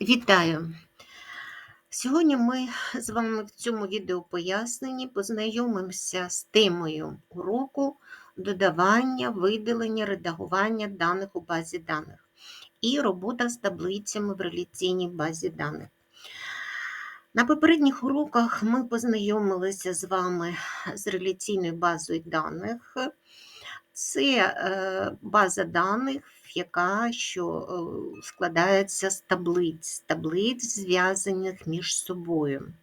Вітаю! Сьогодні ми з вами в цьому відео поясненні познайомимося з темою уроку додавання, видалення, редагування даних у базі даних і робота з таблицями в реляційній базі даних. На попередніх уроках ми познайомилися з вами з реляційною базою даних. Це е, база даних, яка що е, складається з таблиць, таблиць, зв'язаних між собою.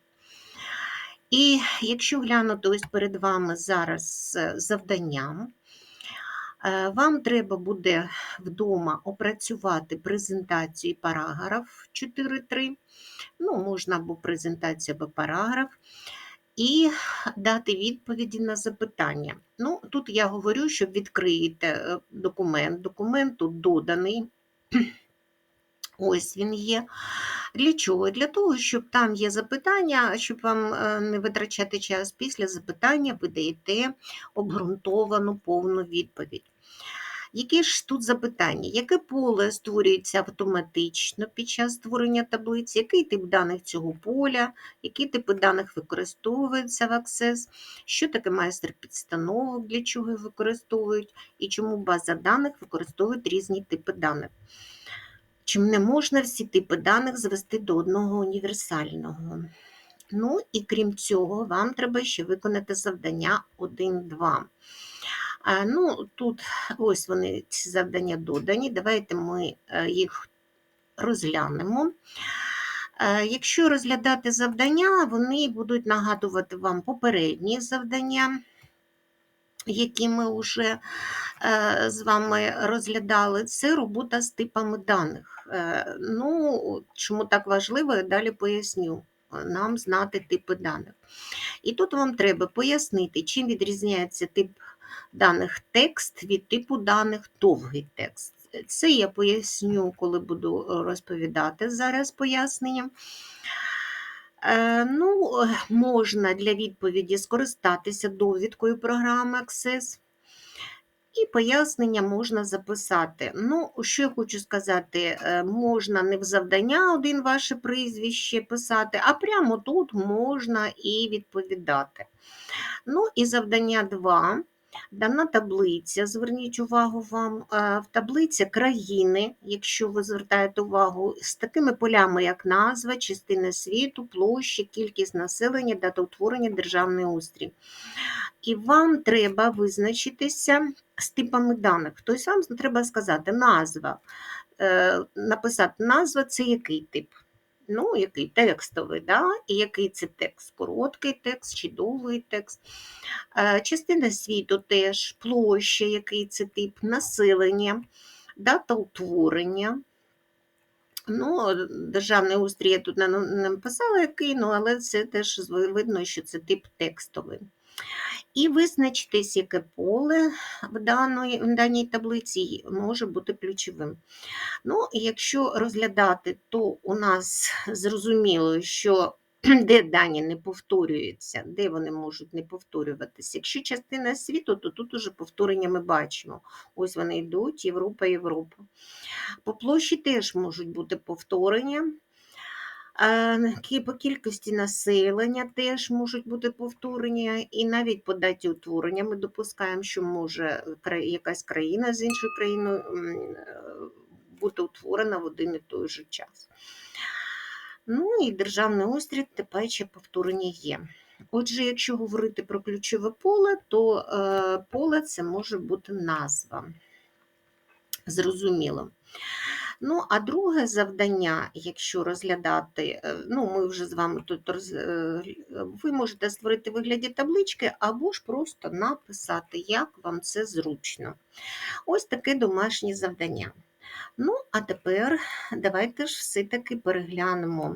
І якщо глянути ось перед вами зараз е, завданням, вам треба буде вдома опрацювати презентацію параграф 4.3, ну, можна або презентацію, або параграф і дати відповіді на запитання. Ну, Тут я говорю, що відкриєте е, документ. Документ тут доданий. Ось він є. Для чого? Для того, щоб там є запитання, щоб вам е, не витрачати час після запитання, ви даєте обґрунтовану повну відповідь. Які ж тут запитання? Яке поле створюється автоматично під час створення таблиці? Який тип даних цього поля, які типи даних використовуються в Access? Що таке майстер підстановок, для чого їх використовують, і чому база даних використовують різні типи даних? Чим не можна всі типи даних звести до одного універсального? Ну і крім цього, вам треба ще виконати завдання 1-2. Ну, Тут ось вони, ці завдання додані. Давайте ми е, їх розглянемо. Е, якщо розглядати завдання, вони будуть нагадувати вам попередні завдання, які ми вже е, з вами розглядали, це робота з типами даних. Ну, Чому так важливо, я далі поясню. Нам знати типи даних. І тут вам треба пояснити, чим відрізняється тип даних текст від типу даних довгий текст. Це я поясню, коли буду розповідати зараз пояснення. Е, ну, Можна для відповіді скористатися довідкою програми Access. І пояснення можна записати. Ну, що я хочу сказати, е, можна не в завдання один ваше прізвище писати, а прямо тут можна і відповідати. Ну, і завдання 2. Дана таблиця, зверніть увагу вам, в таблиці країни, якщо ви звертаєте увагу, з такими полями, як назва, частина світу, площі, кількість населення, дата утворення, державний устрій. І вам треба визначитися з типами даних. Тобто вам треба сказати назва, е, написати назва це який тип ну, який текстовий, да? і який це текст, короткий текст чи довгий текст. Е, частина світу теж, площа, який це тип, населення, дата утворення. Ну, Державний устрій я тут не написала, який, ну, але це теж видно, що це тип текстовий. І визначитись, яке поле в даній, в даній таблиці може бути ключовим. Ну, Якщо розглядати, то у нас зрозуміло, що де дані не повторюються, де вони можуть не повторюватися. Якщо частина світу, то тут уже повторення ми бачимо. Ось вони йдуть, Європа, Європа. По площі теж можуть бути повторення. По кількості населення теж можуть бути повторення, і навіть по даті утворення ми допускаємо, що може якась країна з іншою країною бути утворена в один і той же час. Ну і державний острів тепер ще повторення є. Отже, якщо говорити про ключове поле, то е, поле це може бути назва. Зрозуміло. Ну, а друге завдання, якщо розглядати, е, ну, ми вже з вами тут е, ви можете створити вигляді таблички, або ж просто написати, як вам це зручно. Ось таке домашнє завдання. Ну, а тепер давайте ж все-таки переглянемо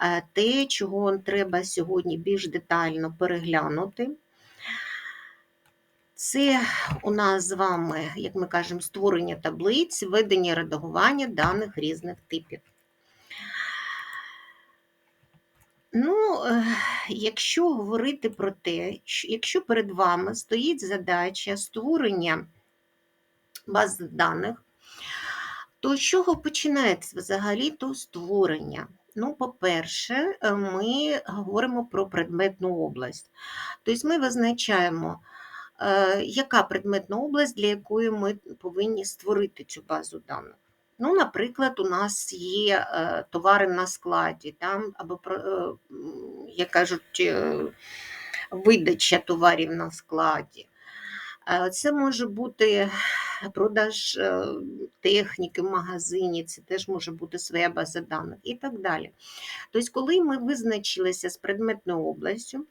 е, те, чого треба сьогодні більш детально переглянути. Це у нас з вами, як ми кажемо, створення таблиць, ведення редагування даних різних типів. Ну, е, якщо говорити про те, що якщо перед вами стоїть задача створення баз даних, То з чого починається взагалі-то створення? Ну, по-перше, е, ми говоримо про предметну область. Тобто ми визначаємо, яка предметна область, для якої ми повинні створити цю базу даних. Ну, Наприклад, у нас є е, товари на складі, там, або, як кажуть, видача товарів на складі. Це може бути продаж е, техніки в магазині, це теж може бути своя база даних і так далі. Тобто, коли ми визначилися з предметною областю,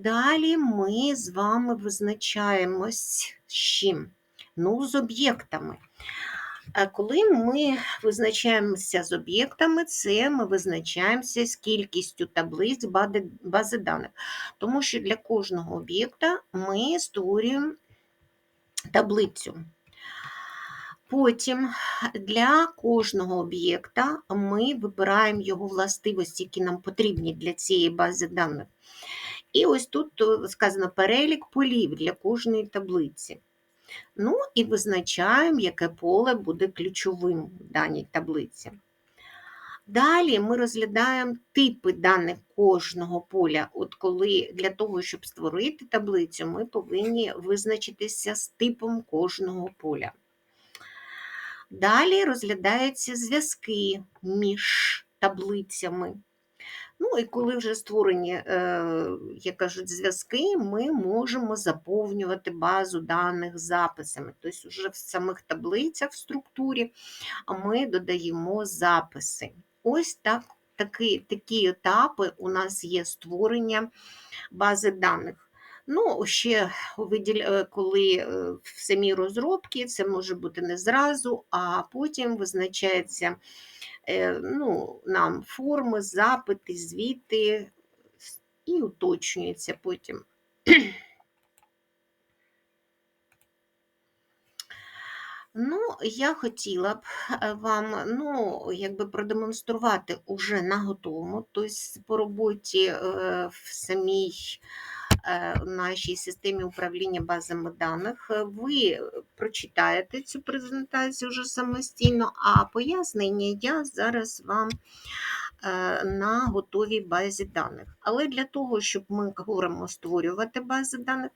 далі ми з вами визначаємось з чим? Ну, з об'єктами. А коли ми визначаємося з об'єктами, це ми визначаємося з кількістю таблиць бази даних. Тому що для кожного об'єкта ми створюємо таблицю. Потім для кожного об'єкта ми вибираємо його властивості, які нам потрібні для цієї бази даних. І ось тут е, сказано перелік полів для кожної таблиці. Ну і визначаємо, яке поле буде ключовим в даній таблиці. Далі ми розглядаємо типи даних кожного поля. От коли для того, щоб створити таблицю, ми повинні визначитися з типом кожного поля. Далі розглядаються зв'язки між таблицями. Ну і коли вже створені, е, як кажуть, зв'язки, ми можемо заповнювати базу даних записами. Тобто, вже в самих таблицях в структурі ми додаємо записи. Ось так, такі, такі етапи у нас є створення бази даних. Ну, ще е, коли е, в самій розробці це може бути не зразу, а потім визначається е, ну, нам форми, запити, звіти і уточнюється потім. Ну, я хотіла б вам ну, якби продемонструвати уже на готовому, тобто по роботі в самій Е, нашій системі управління базами даних. Ви прочитаєте цю презентацію вже самостійно, а пояснення я зараз вам е, на готовій базі даних. Але для того, щоб ми говоримо створювати бази даних,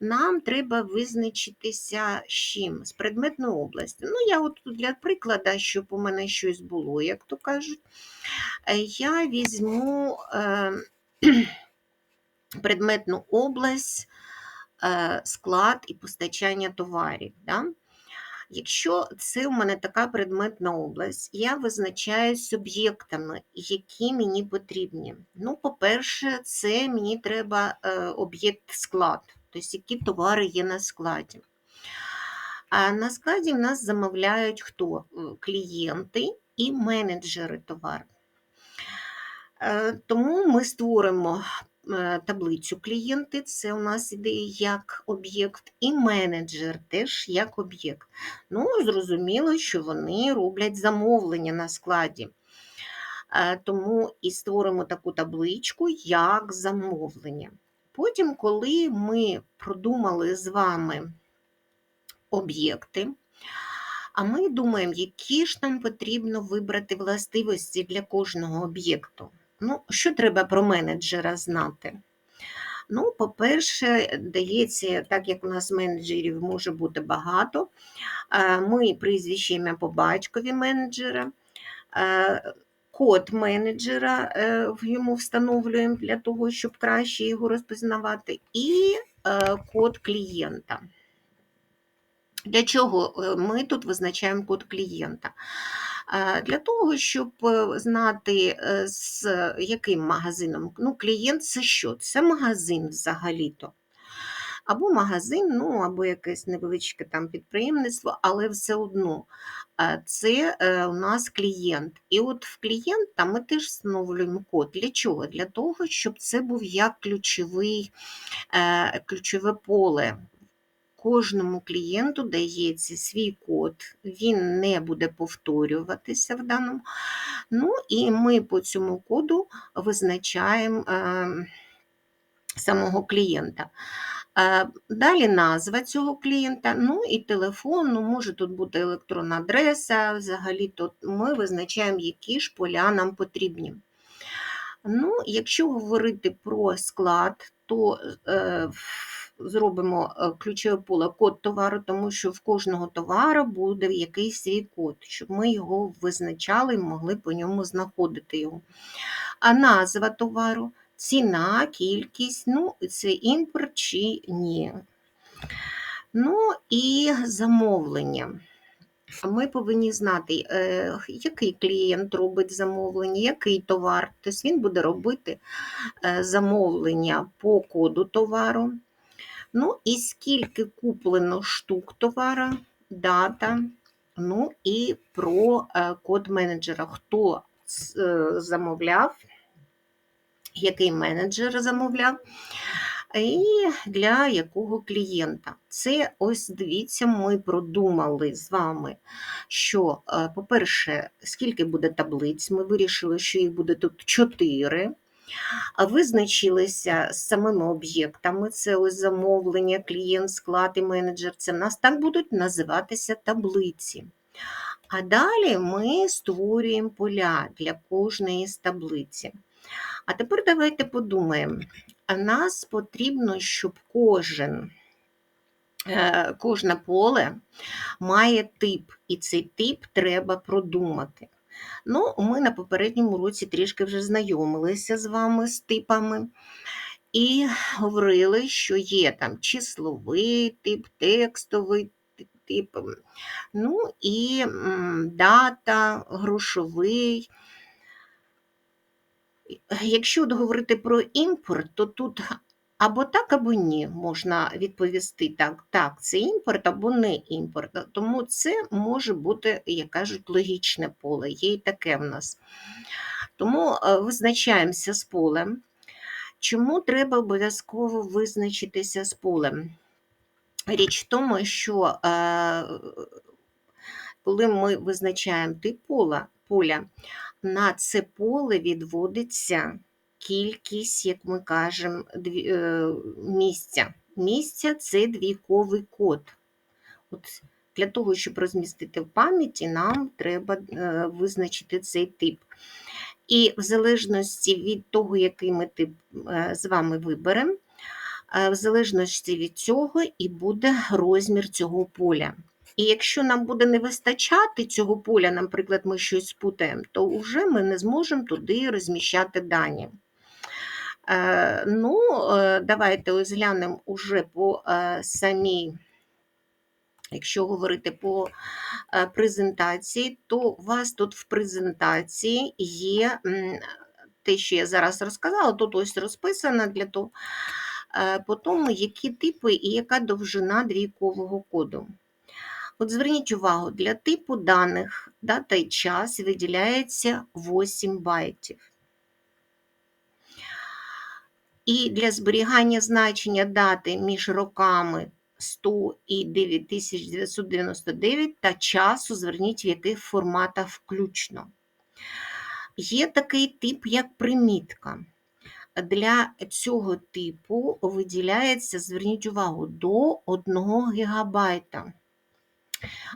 нам треба визначитися з чим? З предметною областю. Ну, я от для прикладу, щоб у мене щось було, як то кажуть, е, я візьму предметну область, е, склад і постачання товарів. Да? Якщо це у мене така предметна область, я визначаю суб'єктами, які мені потрібні. Ну, По-перше, це мені треба е, об'єкт склад, тобто які товари є на складі. А на складі в нас замовляють хто? Е, клієнти і менеджери товару. Тому ми створимо Е, таблицю клієнти, це у нас іде як об'єкт, і менеджер теж як об'єкт. Ну, зрозуміло, що вони роблять замовлення на складі. Е, тому і створимо таку табличку як замовлення. Потім, коли ми продумали з вами об'єкти, а ми думаємо, які ж нам потрібно вибрати властивості для кожного об'єкту. Ну, Що треба про менеджера знати? Ну, По-перше, дається, так як у нас менеджерів може бути багато, е, ми прізвище ім'я по батькові менеджера, е, код менеджера е, йому встановлюємо для того, щоб краще його розпізнавати, і код клієнта. Для чого ми тут визначаємо код клієнта? Для того, щоб е, знати, е, з яким магазином ну, клієнт це що? Це магазин взагалі-то. Або магазин, ну, або якесь невеличке там підприємництво, але все одно це е, у нас клієнт. І от в клієнта ми теж встановлюємо код. Для чого? Для того, щоб це був як ключовий, ключове поле Кожному клієнту дається свій код, він не буде повторюватися в даному. Ну і ми по цьому коду визначаємо е, самого клієнта. Е, Далі назва цього клієнта, ну і телефон, ну може тут бути електронна адреса, взагалі то ми визначаємо, які ж поля нам потрібні. Ну, Якщо говорити про склад, то е, зробимо е, ключове поле код товару, тому що в кожного товару буде якийсь свій код, щоб ми його визначали і могли по ньому знаходити його. А назва товару, ціна, кількість, ну, це імпорт чи ні. Ну і замовлення. Ми повинні знати, е, який клієнт робить замовлення, який товар. Тобто він буде робити е, замовлення по коду товару. Ну і скільки куплено штук товара, дата, ну і про е, код менеджера, хто замовляв, який менеджер замовляв і для якого клієнта. Це ось дивіться, ми продумали з вами, що, е, по-перше, скільки буде таблиць, ми вирішили, що їх буде тут 4. Визначилися з самими об'єктами, це ось замовлення, клієнт, склад і менеджер. Це в нас так будуть називатися таблиці. А далі ми створюємо поля для кожної з таблиці. А тепер давайте подумаємо, нас потрібно, щоб кожен, е, кожне поле має тип, і цей тип треба продумати. Ну, Ми на попередньому році трішки вже знайомилися з вами з типами. І говорили, що є там числовий тип, текстовий тип, ну і дата, грошовий. Якщо говорити про імпорт, то тут або так, або ні, можна відповісти так, так, це імпорт або не імпорт. Тому це може бути, як кажуть, логічне поле, є і таке в нас. Тому е, визначаємося з полем. Чому треба обов'язково визначитися з полем? Річ в тому, що е, коли ми визначаємо тип поля, поля, на це поле відводиться кількість, як ми кажемо, е, місця. Місця це двійковий код. От Для того, щоб розмістити в пам'яті, нам треба е, визначити цей тип. І в залежності від того, який ми тип е, з вами виберемо, в залежності від цього і буде розмір цього поля. І якщо нам буде не вистачати цього поля, наприклад, ми щось спутаємо, то вже ми не зможемо туди розміщати дані. Е, ну, е, Давайте ось глянемо уже по е, самій, якщо говорити по презентації, то у вас тут в презентації є те, що я зараз розказала, тут ось розписано для того, по тому, які типи і яка довжина двійкового коду. От зверніть увагу, для типу даних дата і час виділяється 8 байтів. І для зберігання значення дати між роками 100 і 9999 та часу зверніть в яких форматах включно. Є такий тип, як примітка. Для цього типу виділяється, зверніть увагу, до 1 ГБ.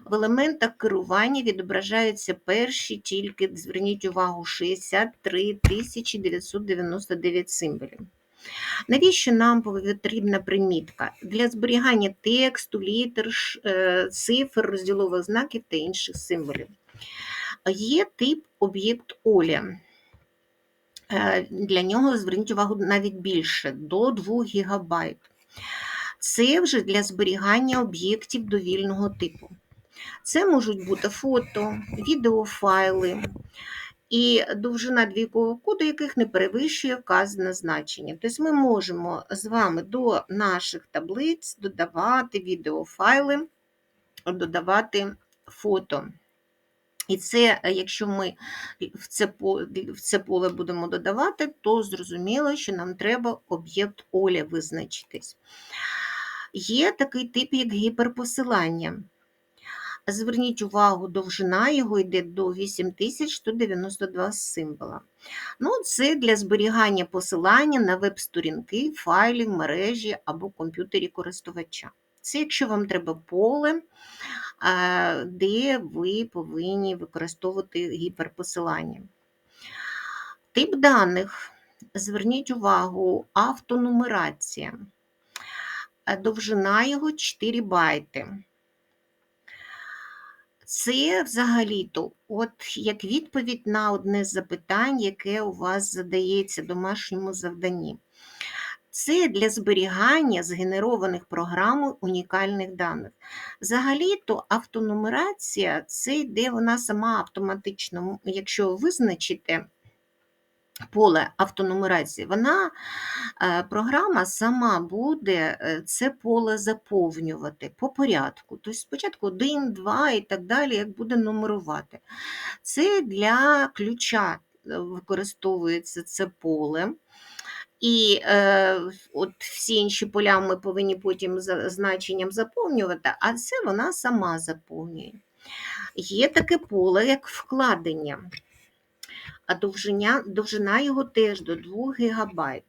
В елементах керування відображаються перші тільки, зверніть увагу, 63 999 символів. Навіщо нам потрібна примітка? Для зберігання тексту, літер, е, цифр, розділових знаків та інших символів. Є тип об'єкт Оля. Е, для нього зверніть увагу навіть більше, до 2 ГБ. Це вже для зберігання об'єктів довільного типу. Це можуть бути фото, відеофайли і довжина двійкового коду, яких не перевищує вказане значення. Тобто ми можемо з вами до наших таблиць додавати відеофайли, додавати фото. І це, якщо ми в це в це поле будемо додавати, то зрозуміло, що нам треба об'єкт Оля визначитись. Є такий тип, як гіперпосилання. Зверніть увагу, довжина його йде до 8192 символа. Ну, це для зберігання посилання на веб-сторінки, файлів, мережі або комп'ютері користувача. Це якщо вам треба поле, е, де ви повинні використовувати гіперпосилання. Тип даних. Зверніть увагу, автонумерація. Е, Довжина його 4 байти. Це взагалі-то от як відповідь на одне з запитань, яке у вас задається в домашньому завданні. Це для зберігання згенерованих програмою унікальних даних. Взагалі-то автонумерація це йде вона сама автоматично, якщо визначите поле автонумерації, вона е, програма сама буде е, це поле заповнювати по порядку. Тобто спочатку 1, 2 і так далі, як буде нумерувати. Це для ключа е, використовується це поле. І е, от всі інші поля ми повинні потім за значенням заповнювати, а це вона сама заповнює. Є таке поле, як вкладення а довжина, довжина його теж до 2 ГБ.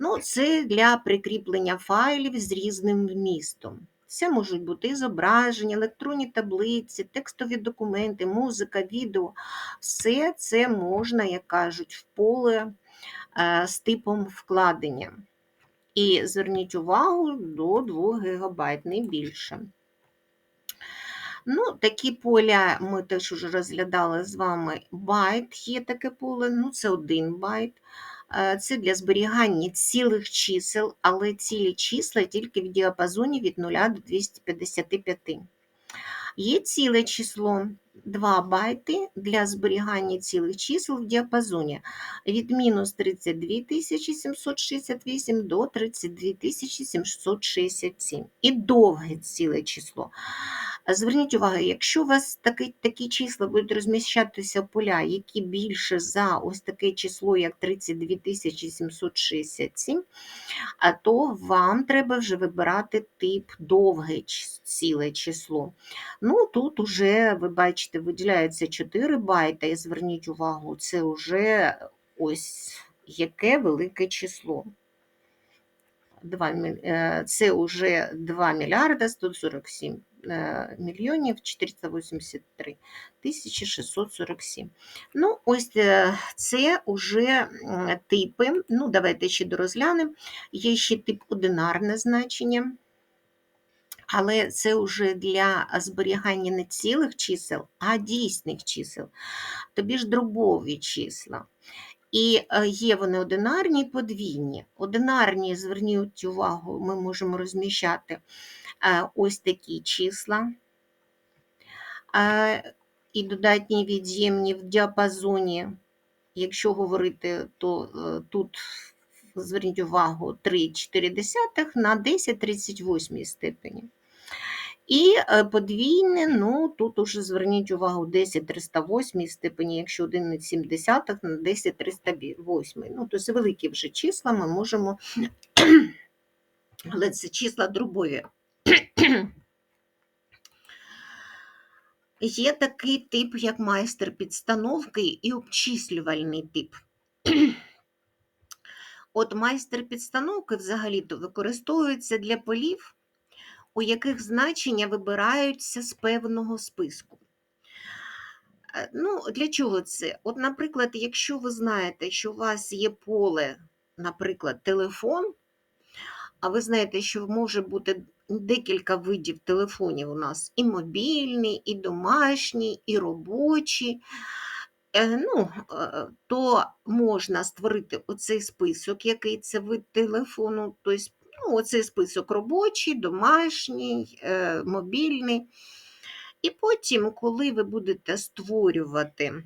Ну, це для прикріплення файлів з різним вмістом. Це можуть бути зображення, електронні таблиці, текстові документи, музика, відео. Все це можна, як кажуть, в поле е, з типом вкладення. І зверніть увагу до 2 ГБ, не більше. Ну, такі поля ми теж уже розглядали з вами. Байт є таке поле, ну це один байт. Е, Це для зберігання цілих чисел, але цілі числа тільки в діапазоні від 0 до 255. Є ціле число 2 байти для зберігання цілих чисел в діапазоні від мінус 32 768 до 32 767. І довге ціле число. Зверніть увагу, якщо у вас такі, такі числа будуть розміщатися в поля, які більше за ось таке число, як 32 767, то вам треба вже вибирати тип довге ціле число. Ну, тут уже, ви бачите, виділяється 4 байта, і зверніть увагу, це вже ось яке велике число. 2, е, це вже 2 мільярда 147 е, мільйонів 483 тисячі 647. Ну, ось е, це вже типи. Ну, давайте ще дорозглянемо. Є ще тип одинарне значення. Але це вже для зберігання не цілих чисел, а дійсних чисел, тобі ж дробові числа. І е, є вони одинарні і подвійні. Одинарні, зверніть увагу, ми можемо розміщати е, ось такі числа. Е, І додатні від'ємні в діапазоні, якщо говорити, то тут зверніть увагу 3,4 на 10,38 степені. І е, подвійне, ну тут уже зверніть увагу 10,308 степені, якщо 1,7 на 10,308. Ну, тобто великі вже числа ми можемо, але це числа дробові. Є такий тип, як майстер підстановки і обчислювальний тип. От майстер підстановки взагалі-то використовується для полів, у яких значення вибираються з певного списку. Е, Ну, для чого це? От, наприклад, якщо ви знаєте, що у вас є поле, наприклад, телефон, а ви знаєте, що може бути декілька видів телефонів у нас: і мобільний, і домашній, і робочий. Е, Ну, е, то можна створити оцей список, який це вид телефону, тобто ну, оцей список робочий, домашній, е, мобільний. І потім, коли ви будете створювати,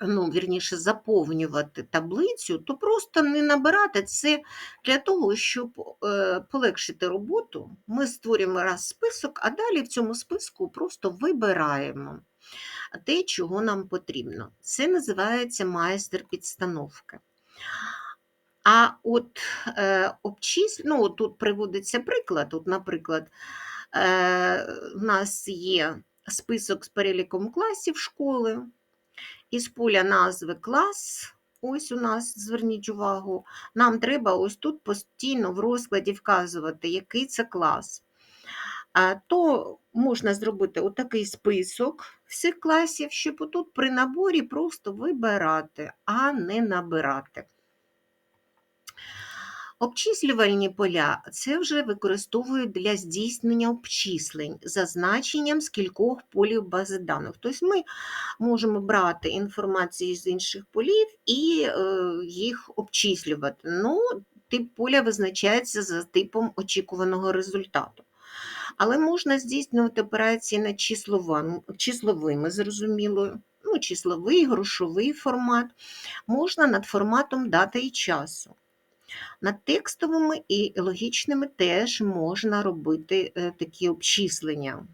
ну, вірніше, заповнювати таблицю, то просто не набирати це для того, щоб е, полегшити роботу. Ми створюємо раз список, а далі в цьому списку просто вибираємо те, чого нам потрібно. Це називається майстер підстановки. А от е, обчис... ну, тут приводиться приклад. От, наприклад, е, в нас є список з переліком класів школи. Із поля назви клас, ось у нас, зверніть увагу, нам треба ось тут постійно в розкладі вказувати, який це клас. То можна зробити отакий список всіх класів, щоб отут при наборі просто вибирати, а не набирати. Обчислювальні поля це вже використовують для здійснення обчислень за значенням з кількох полів бази даних. Тобто ми можемо брати інформацію з інших полів і е, їх обчислювати. Ну, Тип поля визначається за типом очікуваного результату. Але можна здійснювати операції над числовими, зрозуміло, ну, числовий, грошовий формат, можна над форматом дати і часу. Над текстовими і логічними теж можна робити е, такі обчислення.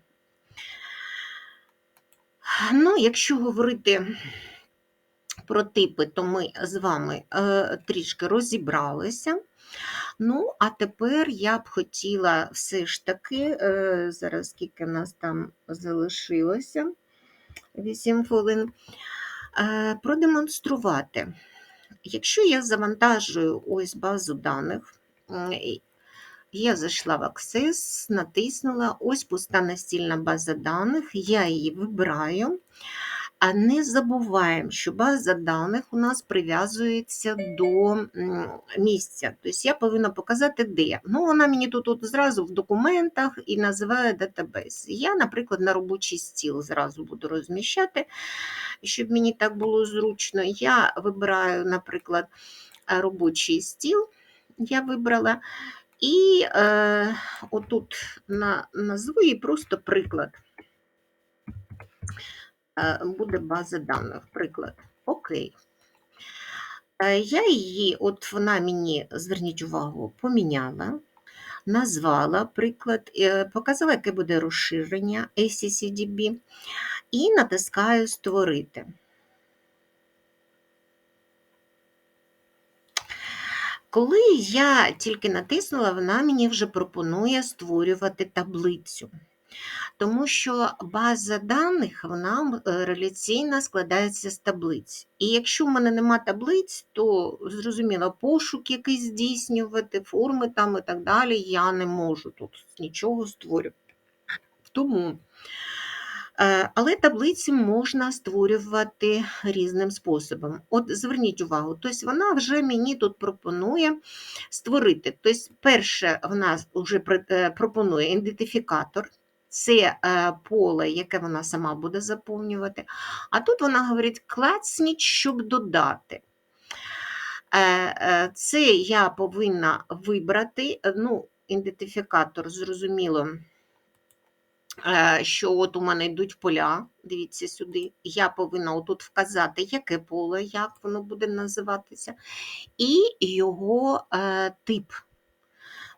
Ну, Якщо говорити про типи, то ми з вами е, трішки розібралися. Ну, а тепер я б хотіла все ж таки, е, зараз скільки в нас там залишилося, 8 хвилин, продемонструвати. Якщо я завантажую ось базу даних, я зайшла в Access, натиснула ось пуста настільна база даних, я її вибираю. А не забуваємо, що база даних у нас прив'язується до місця. Тобто я повинна показати, де. Ну, Вона мені тут от зразу в документах і називає датабейс. Я, наприклад, на робочий стіл зразу буду розміщати, щоб мені так було зручно. Я вибираю, наприклад, робочий стіл. Я вибрала. І е, отут на, назву її просто приклад. Е, буде база даних, приклад. Окей. Е, я її, от вона мені, зверніть увагу, поміняла, назвала приклад, е, показала, яке буде розширення ACCDB, і натискаю Створити. Коли я тільки натиснула, вона мені вже пропонує створювати таблицю тому що база даних вона е, реляційно складається з таблиць. І якщо в мене нема таблиць, то зрозуміло, пошук якийсь здійснювати, форми там і так далі, я не можу тут нічого створювати. Тому е, але таблиці можна створювати різним способом. От зверніть увагу, тобто вона вже мені тут пропонує створити. Тобто, перше, вона вже е, пропонує ідентифікатор це е, поле, яке вона сама буде заповнювати. А тут вона говорить: клацніть, щоб додати. Е, е, це я повинна вибрати, ну, ідентифікатор, зрозуміло, що от у мене йдуть поля, дивіться сюди, я повинна отут вказати, яке поле, як воно буде називатися, і його тип.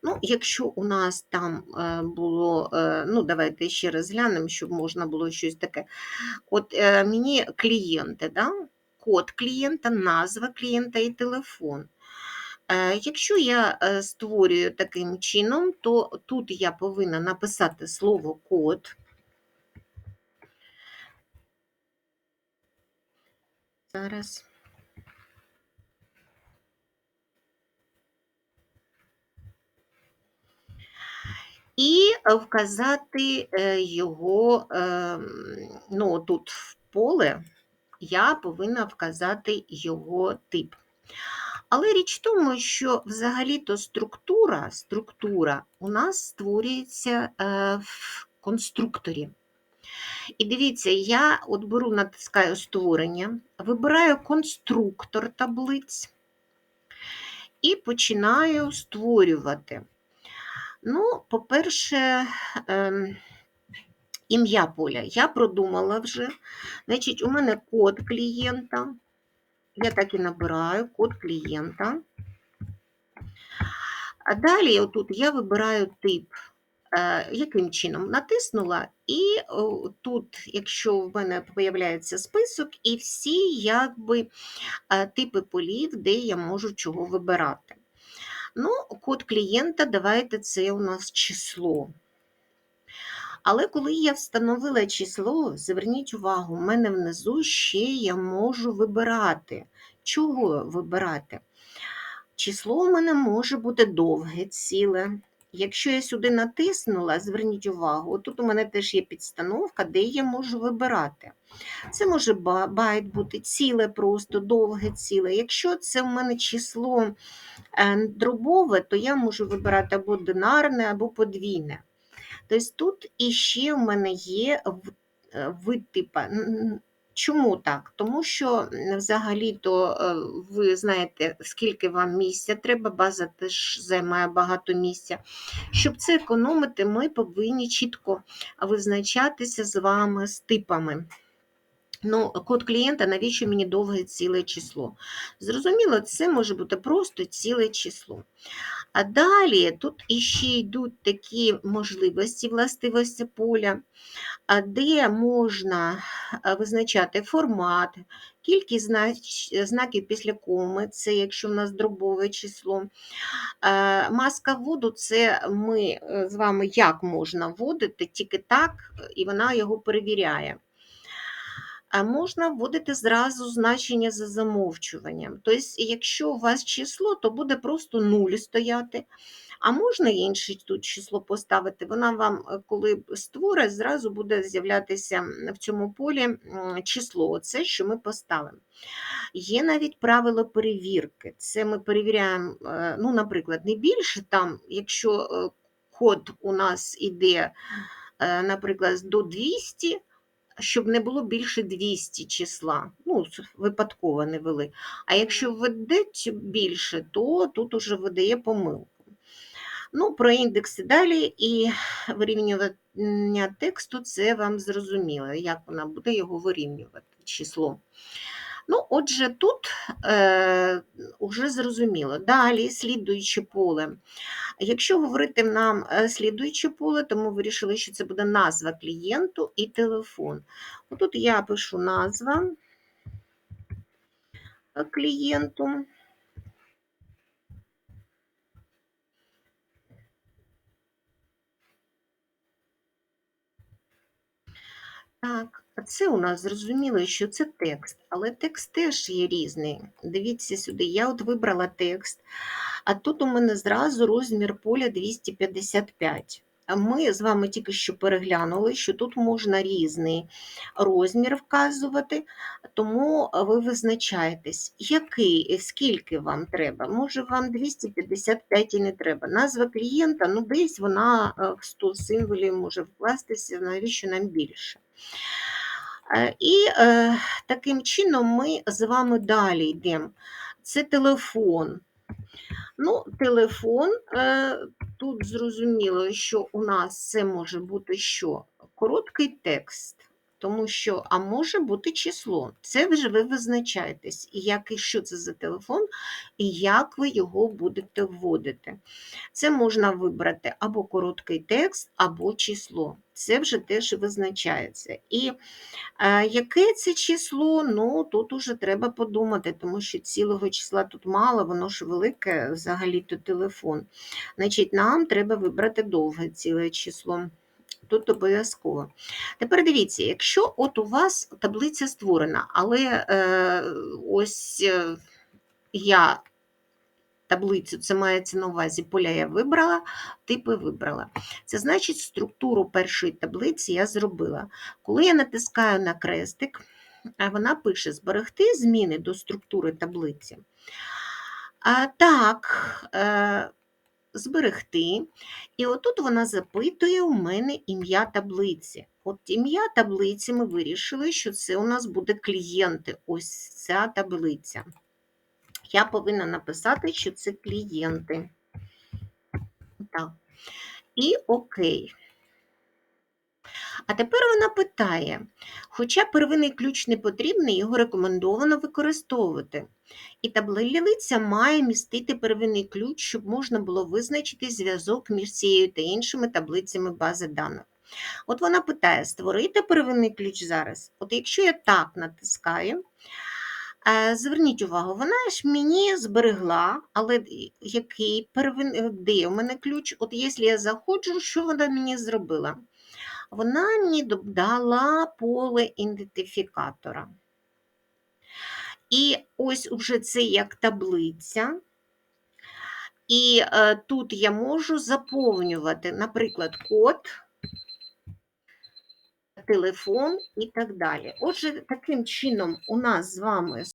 Ну, Якщо у нас там е, було, е, ну давайте ще раз глянемо, щоб можна було щось таке. От е, мені клієнти, да? код клієнта, назва клієнта і телефон. Якщо я створюю таким чином, то тут я повинна написати слово код. Зараз. І вказати е, його, ем, ну, тут в поле я повинна вказати його тип. Але річ в тому, що взагалі-то структура структура у нас створюється е, в конструкторі. І дивіться, я от беру, натискаю створення, вибираю конструктор таблиць і починаю створювати. Ну, по-перше, ем, ім'я поля я продумала вже. Значить, у мене код клієнта. Я так і набираю код клієнта. А далі отут я вибираю тип, е, яким чином натиснула, і тут, якщо в мене з'являється список, і всі якби е, типи полів, де я можу чого вибирати. Ну, код клієнта, давайте це у нас число. Але коли я встановила число, зверніть увагу, в мене внизу ще я можу вибирати. Чого вибирати? Число у мене може бути довге, ціле. Якщо я сюди натиснула, зверніть увагу, отут у мене теж є підстановка, де я можу вибирати. Це може ба- байт бути ціле, просто довге ціле. Якщо це в мене число е, дробове, то я можу вибирати або динарне, або подвійне. Тобто тут іще в мене є е, вид типа. Чому так? Тому що взагалі-то е, ви знаєте, скільки вам місця треба, база теж займає багато місця. Щоб це економити, ми повинні чітко визначатися з вами з типами. Ну, код клієнта, навіщо мені довге ціле число? Зрозуміло, це може бути просто ціле число. А далі тут іще йдуть такі можливості, властивості поля, де можна визначати формат, кількість знаків після коми, це якщо в нас дробове число. Е, Маска вводу це ми е, з вами як можна вводити, тільки так, і вона його перевіряє. А можна вводити зразу значення за замовчуванням. Тобто, якщо у вас число, то буде просто нуль стояти. А можна інше тут число поставити. Вона вам, е, коли створить, зразу буде з'являтися в цьому полі число, оце, що ми поставимо. Є навіть правило перевірки. Це ми перевіряємо, е, ну, наприклад, не більше там, якщо е, код у нас іде, наприклад, до 200, щоб не було більше 200 числа. Ну, випадково не вели. А якщо введуть більше, то тут уже видає помилку. Ну, про індекси далі і вирівнювання тексту це вам зрозуміло, як вона буде його вирівнювати, число. Ну, отже, тут е, вже зрозуміло. Далі слідуюче поле. Якщо говорити нам е, слідуюче поле, то ми вирішили, що це буде назва клієнту і телефон. Тут я пишу назва клієнту. Так, це у нас зрозуміло, що це текст, але текст теж є різний. Дивіться сюди, я от вибрала текст, а тут у мене зразу розмір поля 255. Ми з вами тільки що переглянули, що тут можна різний розмір вказувати, тому ви визначаєтесь, який, скільки вам треба. Може, вам 255 і не треба. Назва клієнта, ну десь вона е, в 100 символів може вкластися, навіщо нам більше. Е, І е, таким чином ми з вами далі йдемо. Це телефон. Ну, телефон, е, тут зрозуміло, що у нас це може бути що? Короткий текст. Тому що, а може бути число. Це вже ви визначаєтесь, як і що це за телефон, і як ви його будете вводити. Це можна вибрати або короткий текст, або число. Це вже теж визначається. І Е, Яке це число? Ну, тут уже треба подумати, тому що цілого числа тут мало, воно ж велике, взагалі-то телефон. Значить, нам треба вибрати довге ціле число. Тут обов'язково. Тепер дивіться, якщо от у вас таблиця створена, але е, ось е, я таблицю, це мається на увазі, поля я вибрала, типи вибрала. Це значить, структуру першої таблиці я зробила. Коли я натискаю на крестик, вона пише зберегти зміни до структури таблиці. А, Так, е, зберегти. І отут вона запитує у мене ім'я таблиці. От ім'я таблиці ми вирішили, що це у нас буде клієнти. Ось ця таблиця. Я повинна написати, що це клієнти. Так. І окей. А тепер вона питає: хоча первинний ключ не потрібний, його рекомендовано використовувати. І таблиця має містити первинний ключ, щоб можна було визначити зв'язок між цією та іншими таблицями бази даних. От вона питає: створити первинний ключ зараз. От якщо я так натискаю, е, зверніть увагу, вона ж мені зберегла, але який первин... де у мене ключ? От якщо я заходжу, що вона мені зробила? Вона мені додала поле ідентифікатора. І ось уже це як таблиця. І е, тут я можу заповнювати, наприклад, код, телефон і так далі. Отже, таким чином у нас з вами